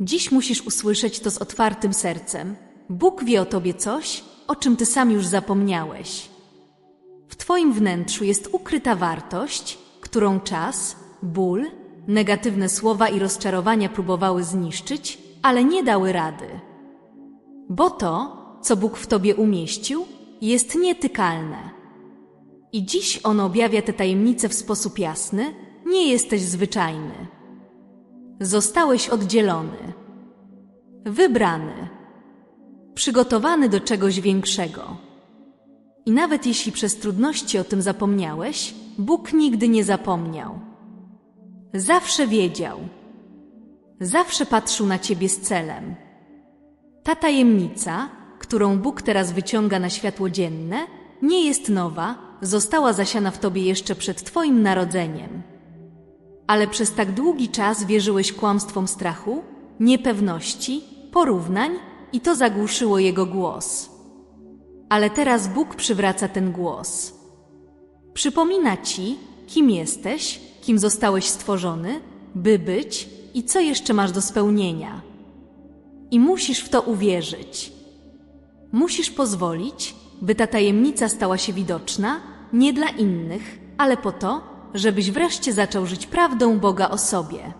Dziś musisz usłyszeć to z otwartym sercem. Bóg wie o tobie coś, o czym ty sam już zapomniałeś. W twoim wnętrzu jest ukryta wartość, którą czas, ból, negatywne słowa i rozczarowania próbowały zniszczyć, ale nie dały rady. Bo to, co Bóg w tobie umieścił, jest nietykalne. I dziś On objawia te tajemnice w sposób jasny, nie jesteś zwyczajny. Zostałeś oddzielony, wybrany, przygotowany do czegoś większego. I nawet jeśli przez trudności o tym zapomniałeś, Bóg nigdy nie zapomniał. Zawsze wiedział. Zawsze patrzył na ciebie z celem. Ta tajemnica, którą Bóg teraz wyciąga na światło dzienne, nie jest nowa, została zasiana w tobie jeszcze przed twoim narodzeniem. Ale przez tak długi czas wierzyłeś kłamstwom strachu, niepewności, porównań i to zagłuszyło jego głos. Ale teraz Bóg przywraca ten głos. Przypomina ci, kim jesteś, kim zostałeś stworzony, by być i co jeszcze masz do spełnienia. I musisz w to uwierzyć. Musisz pozwolić, by ta tajemnica stała się widoczna nie dla innych, ale po to, żebyś wreszcie zaczął żyć prawdą Boga o sobie.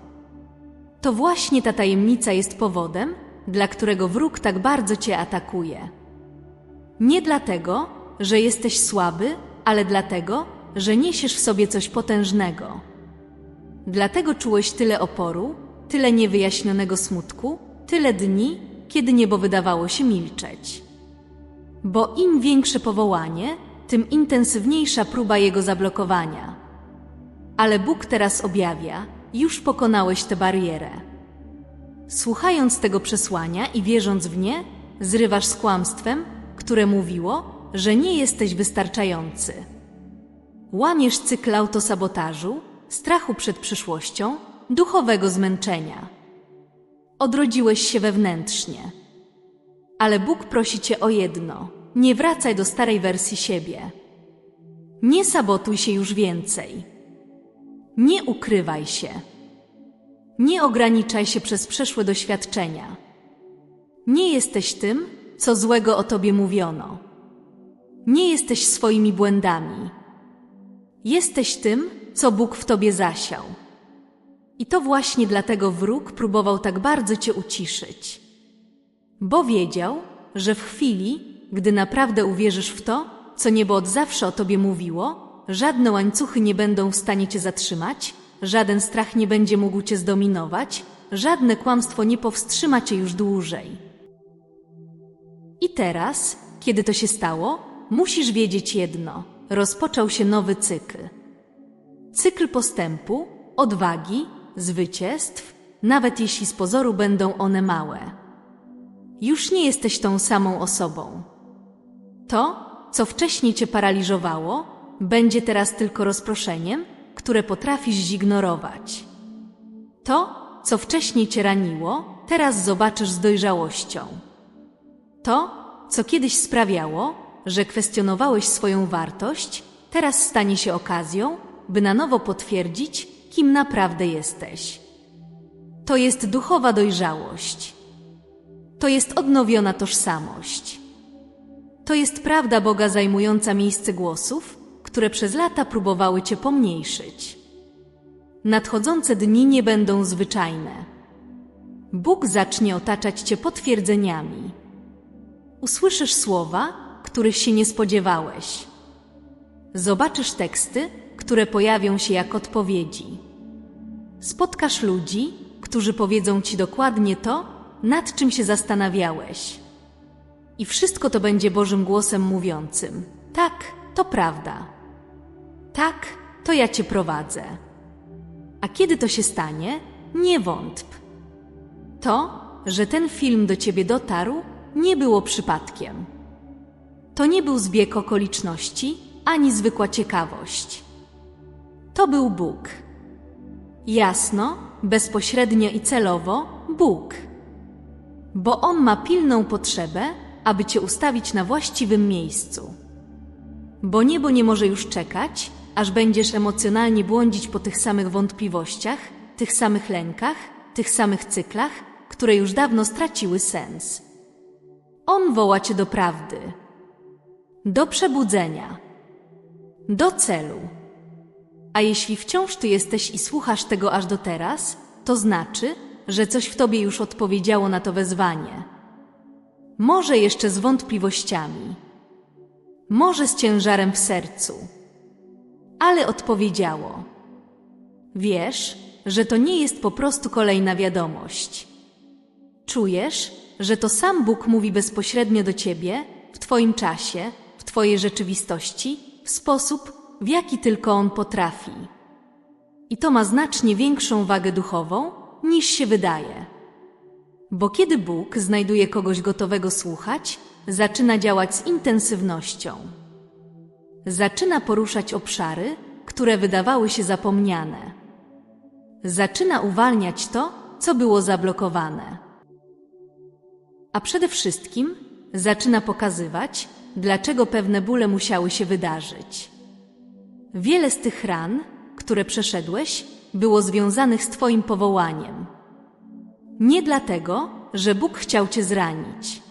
To właśnie ta tajemnica jest powodem, dla którego wróg tak bardzo cię atakuje. Nie dlatego, że jesteś słaby, ale dlatego, że niesiesz w sobie coś potężnego. Dlatego czułeś tyle oporu, tyle niewyjaśnionego smutku, tyle dni, kiedy niebo wydawało się milczeć. Bo im większe powołanie, tym intensywniejsza próba jego zablokowania. Ale Bóg teraz objawia, już pokonałeś tę barierę. Słuchając tego przesłania i wierząc w nie, zrywasz z kłamstwem, które mówiło, że nie jesteś wystarczający. Łamiesz cykl autosabotażu, strachu przed przyszłością, duchowego zmęczenia. Odrodziłeś się wewnętrznie. Ale Bóg prosi cię o jedno: nie wracaj do starej wersji siebie. Nie sabotuj się już więcej. Nie ukrywaj się. Nie ograniczaj się przez przeszłe doświadczenia. Nie jesteś tym, co złego o tobie mówiono. Nie jesteś swoimi błędami. Jesteś tym, co Bóg w tobie zasiał. I to właśnie dlatego wróg próbował tak bardzo cię uciszyć. Bo wiedział, że w chwili, gdy naprawdę uwierzysz w to, co niebo od zawsze o tobie mówiło, żadne łańcuchy nie będą w stanie cię zatrzymać, żaden strach nie będzie mógł cię zdominować, żadne kłamstwo nie powstrzyma cię już dłużej. I teraz, kiedy to się stało, musisz wiedzieć jedno: rozpoczął się nowy cykl. Cykl postępu, odwagi, zwycięstw, nawet jeśli z pozoru będą one małe. Już nie jesteś tą samą osobą. To, co wcześniej cię paraliżowało, będzie teraz tylko rozproszeniem, które potrafisz zignorować. To, co wcześniej cię raniło, teraz zobaczysz z dojrzałością. To, co kiedyś sprawiało, że kwestionowałeś swoją wartość, teraz stanie się okazją, by na nowo potwierdzić, kim naprawdę jesteś. To jest duchowa dojrzałość. To jest odnowiona tożsamość. To jest prawda Boga zajmująca miejsce głosów, które przez lata próbowały Cię pomniejszyć. Nadchodzące dni nie będą zwyczajne. Bóg zacznie otaczać Cię potwierdzeniami. Usłyszysz słowa, których się nie spodziewałeś. Zobaczysz teksty, które pojawią się jak odpowiedzi. Spotkasz ludzi, którzy powiedzą Ci dokładnie to, nad czym się zastanawiałeś. I wszystko to będzie Bożym głosem mówiącym: Tak, to prawda. Tak, to ja Cię prowadzę. A kiedy to się stanie, nie wątp. To, że ten film do Ciebie dotarł, nie było przypadkiem. To nie był zbieg okoliczności, ani zwykła ciekawość. To był Bóg. Jasno, bezpośrednio i celowo Bóg. Bo On ma pilną potrzebę, aby Cię ustawić na właściwym miejscu. Bo niebo nie może już czekać, aż będziesz emocjonalnie błądzić po tych samych wątpliwościach, tych samych lękach, tych samych cyklach, które już dawno straciły sens. On woła cię do prawdy, do przebudzenia, do celu. A jeśli wciąż ty jesteś i słuchasz tego aż do teraz, to znaczy, że coś w tobie już odpowiedziało na to wezwanie. Może jeszcze z wątpliwościami, może z ciężarem w sercu, ale odpowiedziało. Wiesz, że to nie jest po prostu kolejna wiadomość. Czujesz, że to sam Bóg mówi bezpośrednio do ciebie, w Twoim czasie, w Twojej rzeczywistości, w sposób, w jaki tylko On potrafi. I to ma znacznie większą wagę duchową, niż się wydaje. Bo kiedy Bóg znajduje kogoś gotowego słuchać, zaczyna działać z intensywnością. Zaczyna poruszać obszary, które wydawały się zapomniane. Zaczyna uwalniać to, co było zablokowane. A przede wszystkim zaczyna pokazywać, dlaczego pewne bóle musiały się wydarzyć. Wiele z tych ran, które przeszedłeś, było związanych z Twoim powołaniem. Nie dlatego, że Bóg chciał Cię zranić,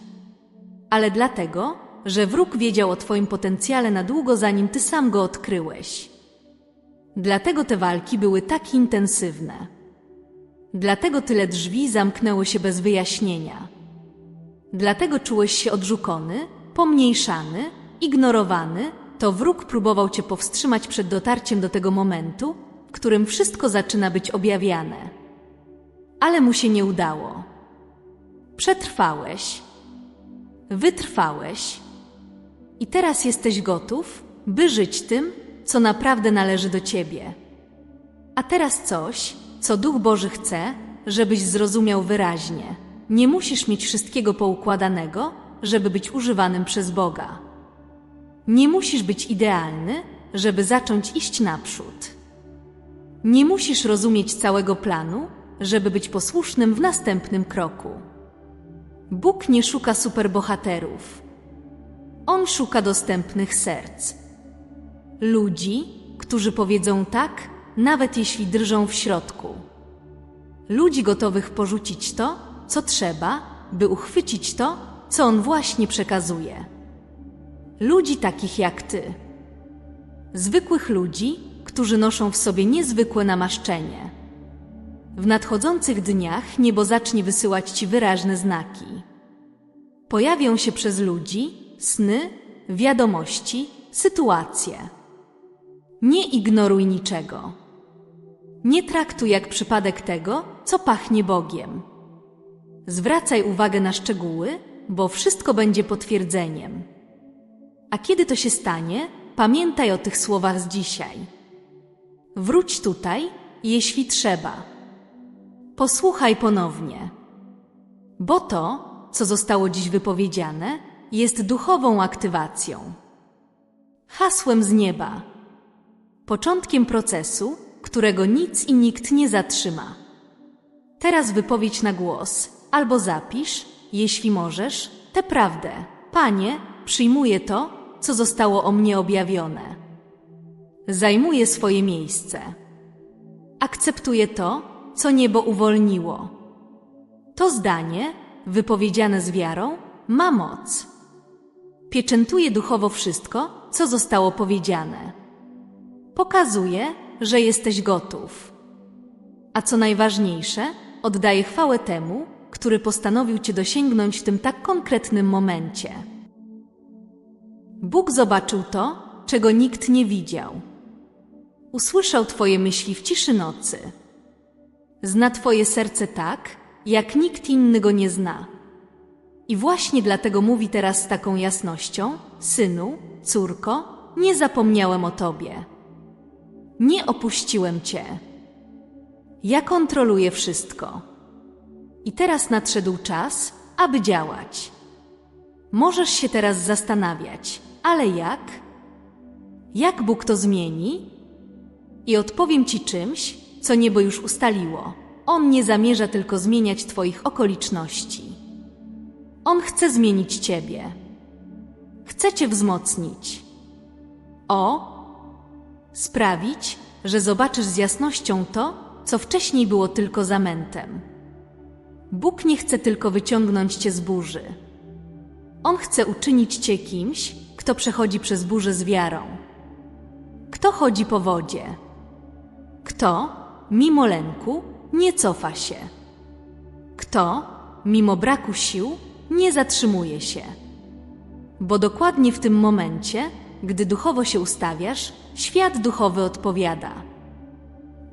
ale dlatego, że wróg wiedział o Twoim potencjale na długo zanim Ty sam go odkryłeś. Dlatego te walki były tak intensywne. Dlatego tyle drzwi zamknęło się bez wyjaśnienia. Dlatego czułeś się odrzucony, pomniejszany, ignorowany, to wróg próbował cię powstrzymać przed dotarciem do tego momentu, w którym wszystko zaczyna być objawiane. Ale mu się nie udało. Przetrwałeś, wytrwałeś i teraz jesteś gotów, by żyć tym, co naprawdę należy do ciebie. A teraz coś, co Duch Boży chce, żebyś zrozumiał wyraźnie. Nie musisz mieć wszystkiego poukładanego, żeby być używanym przez Boga. Nie musisz być idealny, żeby zacząć iść naprzód. Nie musisz rozumieć całego planu, żeby być posłusznym w następnym kroku. Bóg nie szuka superbohaterów. On szuka dostępnych serc. Ludzi, którzy powiedzą tak, nawet jeśli drżą w środku. Ludzi gotowych porzucić to, co trzeba, by uchwycić to, co on właśnie przekazuje. Ludzi takich jak ty. Zwykłych ludzi, którzy noszą w sobie niezwykłe namaszczenie. W nadchodzących dniach niebo zacznie wysyłać ci wyraźne znaki. Pojawią się przez ludzi sny, wiadomości, sytuacje. Nie ignoruj niczego. Nie traktuj jak przypadek tego, co pachnie Bogiem. Zwracaj uwagę na szczegóły, bo wszystko będzie potwierdzeniem. A kiedy to się stanie, pamiętaj o tych słowach z dzisiaj. Wróć tutaj, jeśli trzeba. Posłuchaj ponownie. Bo to, co zostało dziś wypowiedziane, jest duchową aktywacją. Hasłem z nieba. Początkiem procesu, którego nic i nikt nie zatrzyma. Teraz wypowiedź na głos, albo zapisz, jeśli możesz, tę prawdę. Panie, przyjmuję to, co zostało o mnie objawione. Zajmuję swoje miejsce. Akceptuję to, co niebo uwolniło. To zdanie, wypowiedziane z wiarą, ma moc. Pieczętuje duchowo wszystko, co zostało powiedziane. Pokazuje, że jesteś gotów. A co najważniejsze, oddaje chwałę temu, który postanowił Cię dosięgnąć w tym tak konkretnym momencie. Bóg zobaczył to, czego nikt nie widział. Usłyszał Twoje myśli w ciszy nocy. Zna Twoje serce tak, jak nikt inny go nie zna. I właśnie dlatego mówi teraz z taką jasnością: Synu, córko, nie zapomniałem o Tobie. Nie opuściłem Cię. Ja kontroluję wszystko. I teraz nadszedł czas, aby działać. Możesz się teraz zastanawiać, ale jak? Jak Bóg to zmieni? I odpowiem Ci czymś, co niebo już ustaliło. On nie zamierza tylko zmieniać Twoich okoliczności. On chce zmienić Ciebie. Chce Cię wzmocnić. O, sprawić, że zobaczysz z jasnością to, co wcześniej było tylko zamętem. Bóg nie chce tylko wyciągnąć cię z burzy. On chce uczynić cię kimś, kto przechodzi przez burzę z wiarą. Kto chodzi po wodzie? Kto, mimo lęku, nie cofa się? Kto, mimo braku sił, nie zatrzymuje się? Bo dokładnie w tym momencie, gdy duchowo się ustawiasz, świat duchowy odpowiada.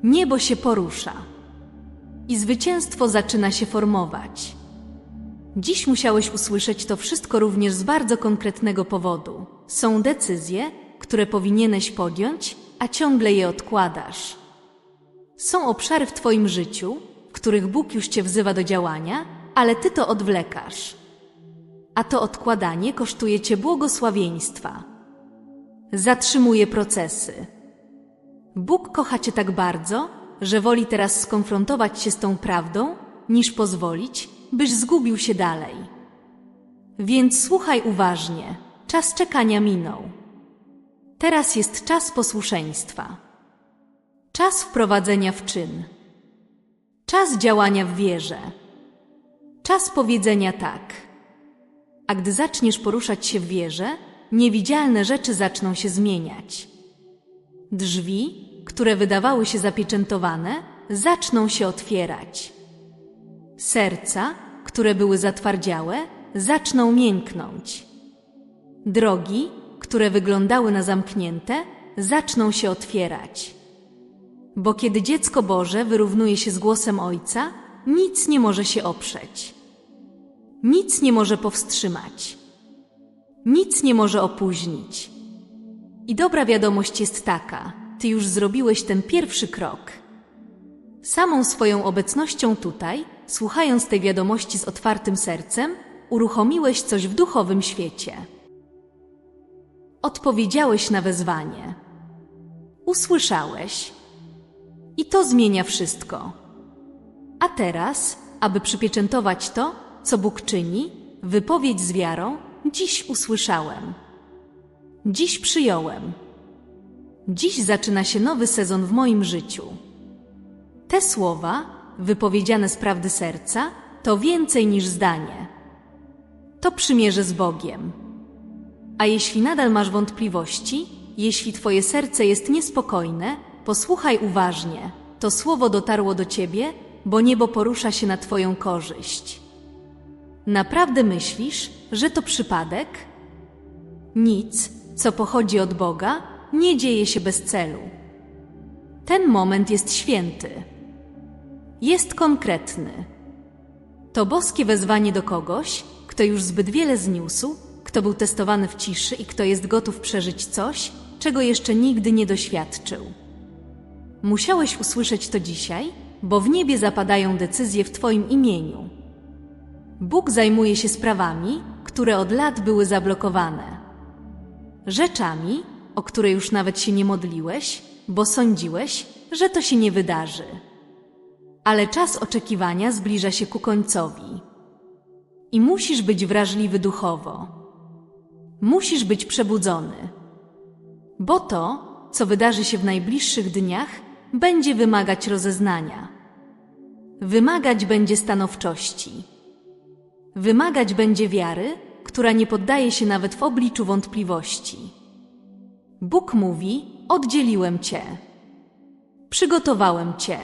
Niebo się porusza i zwycięstwo zaczyna się formować. Dziś musiałeś usłyszeć to wszystko również z bardzo konkretnego powodu. Są decyzje, które powinieneś podjąć, a ciągle je odkładasz. Są obszary w Twoim życiu, w których Bóg już Cię wzywa do działania, ale Ty to odwlekasz. A to odkładanie kosztuje Cię błogosławieństwa. Zatrzymuje procesy. Bóg kocha Cię tak bardzo, że woli teraz skonfrontować się z tą prawdą, niż pozwolić, byś zgubił się dalej. Więc słuchaj uważnie, czas czekania minął. Teraz jest czas posłuszeństwa. Czas wprowadzenia w czyn. Czas działania w wierze. Czas powiedzenia tak. A gdy zaczniesz poruszać się w wierze, niewidzialne rzeczy zaczną się zmieniać. Drzwi, które wydawały się zapieczętowane, zaczną się otwierać. Serca, które były zatwardziałe, zaczną mięknąć. Drogi, które wyglądały na zamknięte, zaczną się otwierać. Bo kiedy dziecko Boże wyrównuje się z głosem Ojca, nic nie może się oprzeć. Nic nie może powstrzymać. Nic nie może opóźnić. I dobra wiadomość jest taka: Ty już zrobiłeś ten pierwszy krok. Samą swoją obecnością tutaj, słuchając tej wiadomości z otwartym sercem, uruchomiłeś coś w duchowym świecie. Odpowiedziałeś na wezwanie. Usłyszałeś. I to zmienia wszystko. A teraz, aby przypieczętować to, co Bóg czyni, wypowiedź z wiarą, dziś usłyszałem. Dziś przyjąłem. Dziś zaczyna się nowy sezon w moim życiu. Te słowa, wypowiedziane z prawdy serca, to więcej niż zdanie. To przymierze z Bogiem. A jeśli nadal masz wątpliwości, jeśli Twoje serce jest niespokojne, posłuchaj uważnie. To słowo dotarło do Ciebie, bo niebo porusza się na Twoją korzyść. Naprawdę myślisz, że to przypadek? Nic, co pochodzi od Boga, nie dzieje się bez celu. Ten moment jest święty. Jest konkretny. To boskie wezwanie do kogoś, kto już zbyt wiele zniósł, kto był testowany w ciszy i kto jest gotów przeżyć coś, czego jeszcze nigdy nie doświadczył. Musiałeś usłyszeć to dzisiaj, bo w niebie zapadają decyzje w Twoim imieniu. Bóg zajmuje się sprawami, które od lat były zablokowane. Rzeczami, o które już nawet się nie modliłeś, bo sądziłeś, że to się nie wydarzy. Ale czas oczekiwania zbliża się ku końcowi. I musisz być wrażliwy duchowo. Musisz być przebudzony. Bo to, co wydarzy się w najbliższych dniach, będzie wymagać rozeznania. Wymagać będzie stanowczości. Wymagać będzie wiary, która nie poddaje się nawet w obliczu wątpliwości. Bóg mówi: Oddzieliłem Cię, przygotowałem Cię.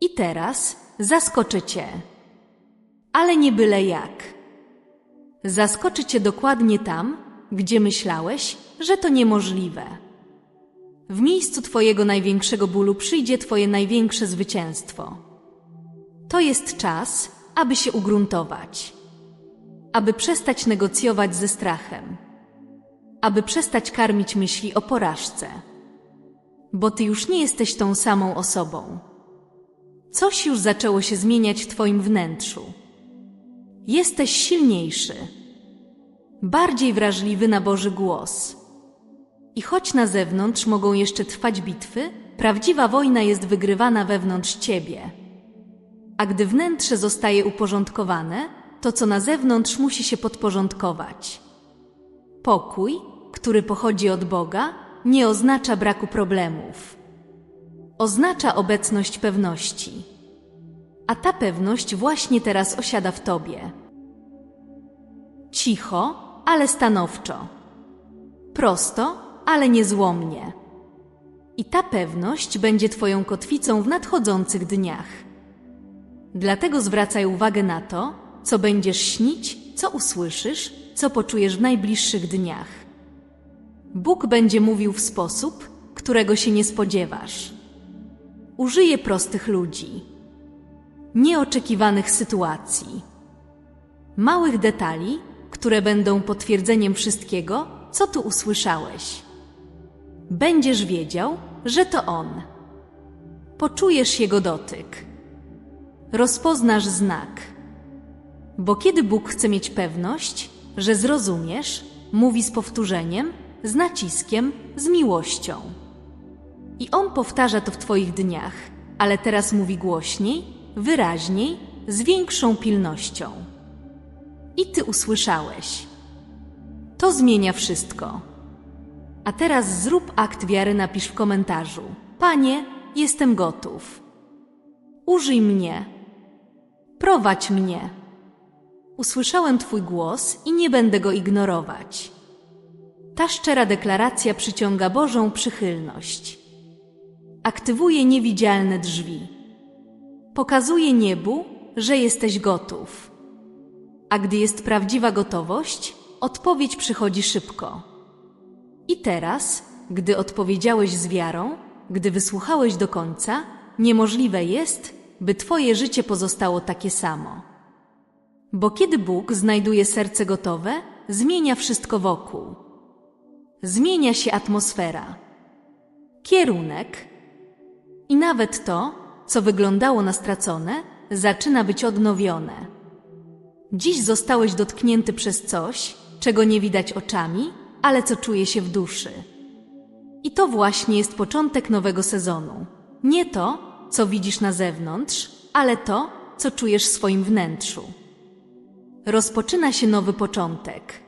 I teraz zaskoczę Cię. Ale nie byle jak. Zaskoczy Cię dokładnie tam, gdzie myślałeś, że to niemożliwe. W miejscu Twojego największego bólu przyjdzie Twoje największe zwycięstwo. To jest czas, aby się ugruntować, aby przestać negocjować ze strachem, aby przestać karmić myśli o porażce, bo Ty już nie jesteś tą samą osobą. Coś już zaczęło się zmieniać w Twoim wnętrzu. Jesteś silniejszy, bardziej wrażliwy na Boży głos. I choć na zewnątrz mogą jeszcze trwać bitwy, prawdziwa wojna jest wygrywana wewnątrz Ciebie. A gdy wnętrze zostaje uporządkowane, to co na zewnątrz musi się podporządkować. Pokój, który pochodzi od Boga, nie oznacza braku problemów. Oznacza obecność pewności. a ta pewność właśnie teraz osiada w tobie. Cicho, ale stanowczo. Prosto, ale niezłomnie. I ta pewność będzie Twoją kotwicą w nadchodzących dniach. Dlatego zwracaj uwagę na to, co będziesz śnić, co usłyszysz, co poczujesz w najbliższych dniach. Bóg będzie mówił w sposób, którego się nie spodziewasz. Użyje prostych ludzi, nieoczekiwanych sytuacji, małych detali, które będą potwierdzeniem wszystkiego, co tu usłyszałeś. Będziesz wiedział, że to On. Poczujesz Jego dotyk. Rozpoznasz znak. Bo kiedy Bóg chce mieć pewność, że zrozumiesz, mówi z powtórzeniem, z naciskiem, z miłością. I On powtarza to w Twoich dniach, ale teraz mówi głośniej, wyraźniej, z większą pilnością. I Ty usłyszałeś. To zmienia wszystko. A teraz zrób akt wiary, napisz w komentarzu. Panie, jestem gotów. Użyj mnie. Prowadź mnie. Usłyszałem Twój głos i nie będę go ignorować. Ta szczera deklaracja przyciąga Bożą przychylność. Aktywuje niewidzialne drzwi. Pokazuje niebu, że jesteś gotów. A gdy jest prawdziwa gotowość, odpowiedź przychodzi szybko. I teraz, gdy odpowiedziałeś z wiarą, gdy wysłuchałeś do końca, niemożliwe jest, by Twoje życie pozostało takie samo. Bo kiedy Bóg znajduje serce gotowe, zmienia wszystko wokół. Zmienia się atmosfera, kierunek i nawet to, co wyglądało na stracone, zaczyna być odnowione. Dziś zostałeś dotknięty przez coś, czego nie widać oczami, ale co czuje się w duszy. I to właśnie jest początek nowego sezonu. Nie to, co widzisz na zewnątrz, ale to, co czujesz w swoim wnętrzu. Rozpoczyna się nowy początek.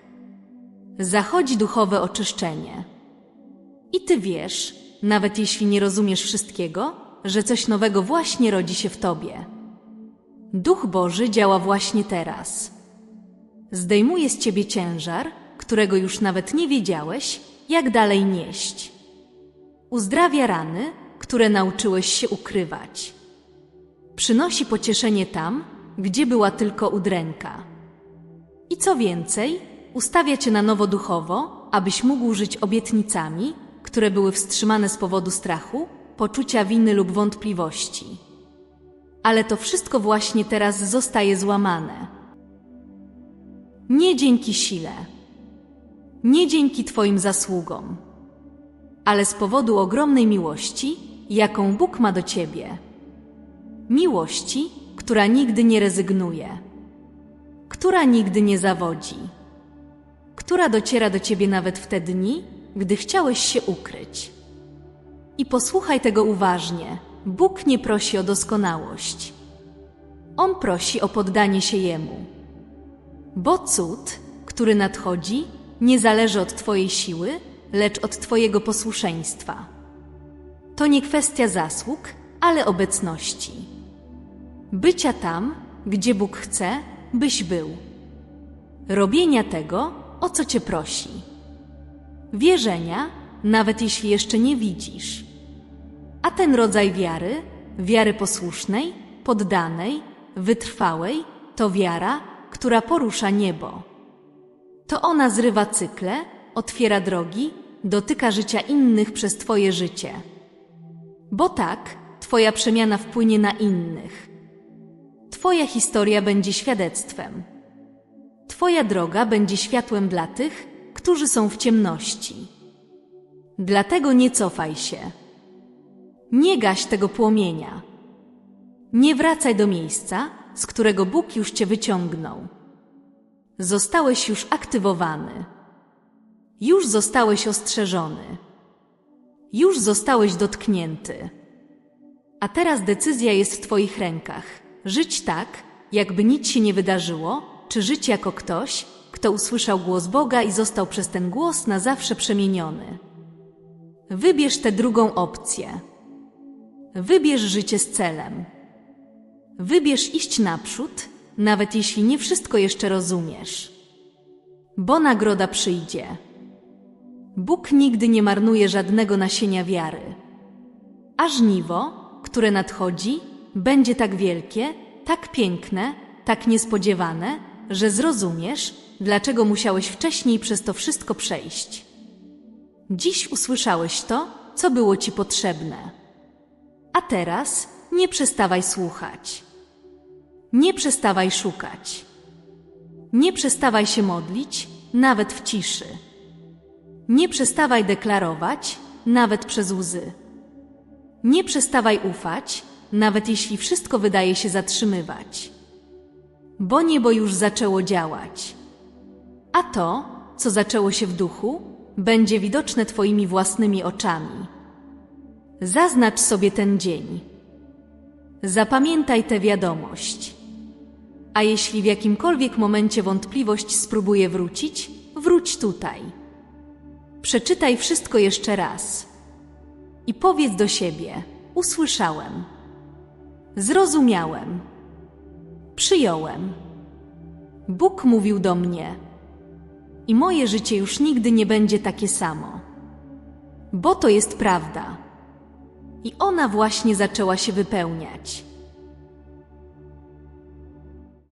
Zachodzi duchowe oczyszczenie. I ty wiesz, nawet jeśli nie rozumiesz wszystkiego, że coś nowego właśnie rodzi się w tobie. Duch Boży działa właśnie teraz. Zdejmuje z ciebie ciężar, którego już nawet nie wiedziałeś, jak dalej nieść. Uzdrawia rany, które nauczyłeś się ukrywać. Przynosi pocieszenie tam, gdzie była tylko udręka. I co więcej, ustawia cię na nowo duchowo, abyś mógł żyć obietnicami, które były wstrzymane z powodu strachu, poczucia winy lub wątpliwości. Ale to wszystko właśnie teraz zostaje złamane. Nie dzięki sile, nie dzięki Twoim zasługom, ale z powodu ogromnej miłości, jaką Bóg ma do Ciebie. Miłości, która nigdy nie rezygnuje, która nigdy nie zawodzi, która dociera do Ciebie nawet w te dni, gdy chciałeś się ukryć. I posłuchaj tego uważnie. Bóg nie prosi o doskonałość. On prosi o poddanie się Jemu. Bo cud, który nadchodzi, nie zależy od Twojej siły, lecz od Twojego posłuszeństwa. To nie kwestia zasług, ale obecności. Bycia tam, gdzie Bóg chce, byś był. Robienia tego, o co Cię prosi. Wierzenia, nawet jeśli jeszcze nie widzisz. A ten rodzaj wiary, wiary posłusznej, poddanej, wytrwałej, to wiara, która porusza niebo. To ona zrywa cykle, otwiera drogi, dotyka życia innych przez Twoje życie. Bo tak, Twoja przemiana wpłynie na innych. Twoja historia będzie świadectwem. Twoja droga będzie światłem dla tych, którzy są w ciemności. Dlatego nie cofaj się. Nie gaś tego płomienia. Nie wracaj do miejsca, z którego Bóg już cię wyciągnął. Zostałeś już aktywowany. Już zostałeś ostrzeżony. Już zostałeś dotknięty. A teraz decyzja jest w Twoich rękach. Żyć tak, jakby nic się nie wydarzyło, czy żyć jako ktoś, kto usłyszał głos Boga i został przez ten głos na zawsze przemieniony. Wybierz tę drugą opcję. Wybierz życie z celem. Wybierz iść naprzód, nawet jeśli nie wszystko jeszcze rozumiesz. Bo nagroda przyjdzie. Bóg nigdy nie marnuje żadnego nasienia wiary. A żniwo, które nadchodzi, będzie tak wielkie, tak piękne, tak niespodziewane, że zrozumiesz, dlaczego musiałeś wcześniej przez to wszystko przejść. Dziś usłyszałeś to, co było ci potrzebne. A teraz nie przestawaj słuchać. Nie przestawaj szukać. Nie przestawaj się modlić, nawet w ciszy. Nie przestawaj deklarować, nawet przez łzy. Nie przestawaj ufać, nawet jeśli wszystko wydaje się zatrzymywać. Bo niebo już zaczęło działać. A to, co zaczęło się w duchu, będzie widoczne Twoimi własnymi oczami. Zaznacz sobie ten dzień. Zapamiętaj tę wiadomość. A jeśli w jakimkolwiek momencie wątpliwość spróbuje wrócić, wróć tutaj. Przeczytaj wszystko jeszcze raz i powiedz do siebie: Usłyszałem, zrozumiałem, przyjąłem. Bóg mówił do mnie, i moje życie już nigdy nie będzie takie samo. Bo to jest prawda. I ona właśnie zaczęła się wypełniać.